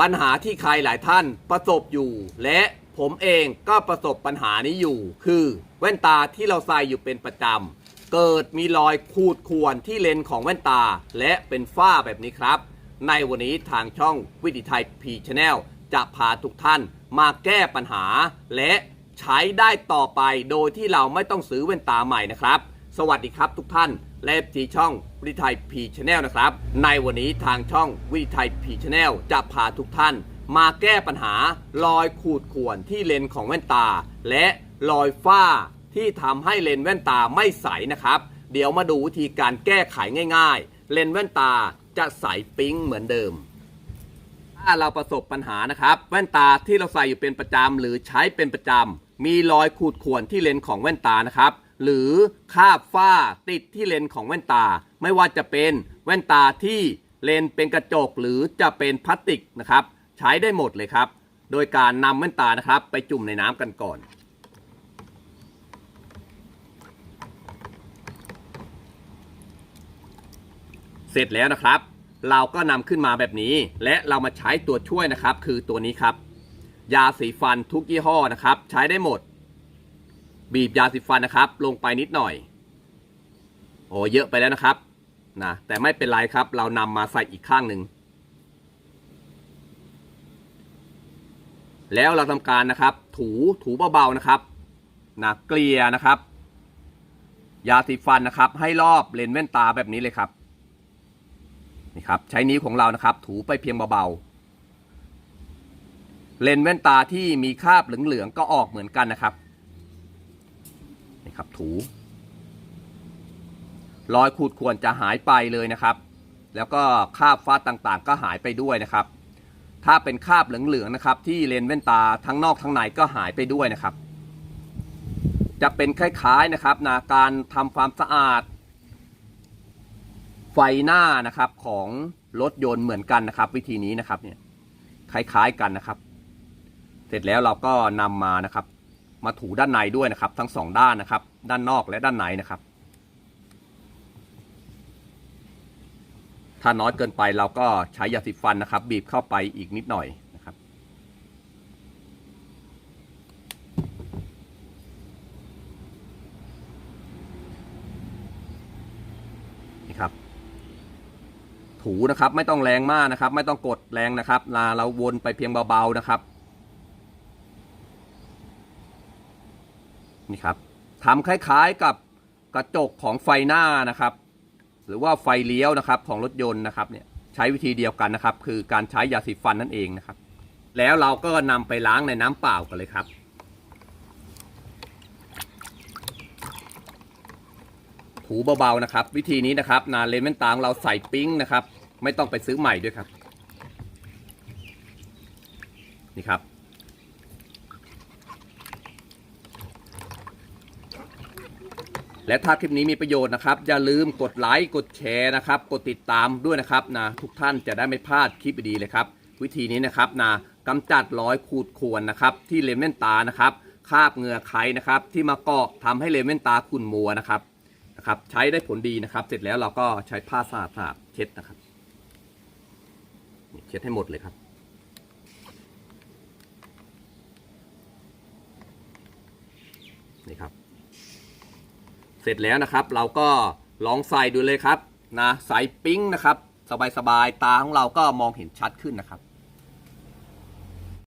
ปัญหาที่ใครหลายท่านประสบอยู่ และผมเองก็ประสบปัญหานี้อยู่ คือแว่นตาที่เราใส่อยู่เป็นประจำเกิดมีรอยขูดข่วนที่เลนส์ของแว่นตา และเป็นฝ้าแบบนี้ครับ ในวันนี้ทางช่องวิดิไทยพีชแนลจะพาทุกท่านมาแก้ปัญหา และใช้ได้ต่อไปโดยที่เราไม่ต้องซื้อแว่นตาใหม่นะครับ สวัสดีครับทุกท่านและที่ช่องวิดิไทยพีชแนลนะครับ ในวันนี้ทางช่องวิดิไทยพีชแนลจะพาทุกท่าน มาแก้ปัญหารอยขูดข่วนที่เลนของแว่นตา และรอยฝ้าที่ทำให้เลนแว่นตาไม่ใสนะครับ เดี๋ยวมาดูวิธีการแก้ไขง่าย ๆ เลนแว่นตาจะใสปิ๊งเหมือนเดิม ถ้าเราประสบปัญหานะครับ แว่นตาที่เราใส่อยู่เป็นประจำหรือใช้เป็นประจำมีรอยขูดข่วนที่เลนของแว่นตานะครับ หรือคาบฝ้าติดที่เลนของแว่นตา ไม่ว่าจะเป็นแว่นตาที่เลนเป็นกระจกหรือจะเป็นพลาสติกนะครับ ใช้ได้หมดเลยครับ โดยการนำแว่นตานะครับ ไปจุ่มในน้ำกันก่อน เสร็จแล้วนะครับ เราก็นำขึ้นมาแบบนี้ และเรามาใช้ตัวช่วยนะครับ คือตัวนี้ครับ ยาสีฟันทุกยี่ห้อนะครับ ใช้ได้หมด บีบยาสีฟันนะครับ ลงไปนิดหน่อย โอ้เยอะไปแล้วนะครับนะแต่ไม่เป็นไรครับ เรานำมาใส่อีกข้างหนึ่งแล้วเราทำการนะครับ ถูถูเบาๆนะครับนะเกลี่ยนะครับ ยาสีฟันนะครับ ให้รอบเลนส์แว่นตาแบบนี้เลยครับนี่ครับ ใช้นิ้วของเรานะครับ ถูไปเพียงเบาๆเลนส์แว่นตาที่มีคราบเหลืองๆก็ออกเหมือนกันนะครับนี่ครับ ถู รอยขูดข่วนจะหายไปเลยนะครับ แล้วก็คราบฟ้าต่างๆ ก็หายไปด้วยนะครับ ถ้าเป็นคราบเหลืองๆนะครับ ที่เลนส์แว่นตาทั้งนอกทั้งในก็หายไปด้วยนะครับ จะเป็นคล้ายๆนะครับนะการทำความสะอาด ไฟหน้านะครับของรถยนต์เหมือนกันนะครับ วิธีนี้นะครับเนี่ยคล้ายๆกันนะครับ เสร็จแล้วเราก็นำมานะครับ มาถูด้านในด้วยนะครับ ทั้งสองด้านนะครับ ด้านนอกและด้านในนะครับ ถ้าน้อยเกินไปเราก็ใช้ยาสีฟันนะครับ บีบเข้าไปอีกนิดหน่อยนะครับ นี่ครับ ถูนะครับไม่ต้องแรงมากนะครับ ไม่ต้องกดแรงนะครับลาเราวนไปเพียงเบาๆนะครับ นี่ครับ ทำคล้ายๆกับกระจกของไฟหน้านะครับ หรือว่าไฟเลี้ยวนะครับของรถยนต์นะครับเนี่ยใช้วิธีเดียวกันนะครับ คือการใช้ยาสีฟันนั่นเองนะครับ แล้วเราก็นำไปล้างในน้ำเปล่ากันเลยครับถูเบาๆนะครับ วิธีนี้นะครับ นาเลนส์แว่นตาของเราใส่ปิ้งนะครับ ไม่ต้องไปซื้อใหม่ด้วยครับ นี่ครับ และถ้าคลิปนี้มีประโยชน์นะครับ อย่าลืมกดไลค์กดแชร์นะครับ กดติดตามด้วยนะครับนะทุกท่านจะได้ไม่พลาดคลิปดีเลยครับ วิธีนี้นะครับนะกำจัดรอยขูดข่วนนะครับที่เลนส์แว่นตานะครับคาบเหงื่อไขนะครับ ที่มาเกาะทำให้เลนส์แว่นตาขุ่นมัวนะครับนะครับ ใช้ได้ผลดีนะครับ เสร็จแล้วเราก็ใช้ผ้าสะอาดๆเช็ดนะครับเช็ดให้หมดเลยครับนี่ครับ เสร็จแล้วนะครับ เราก็ลองใส่ดูเลยครับนะใส่ปิ้งนะครับ สบายๆตาของเราก็มองเห็นชัดขึ้นนะครับ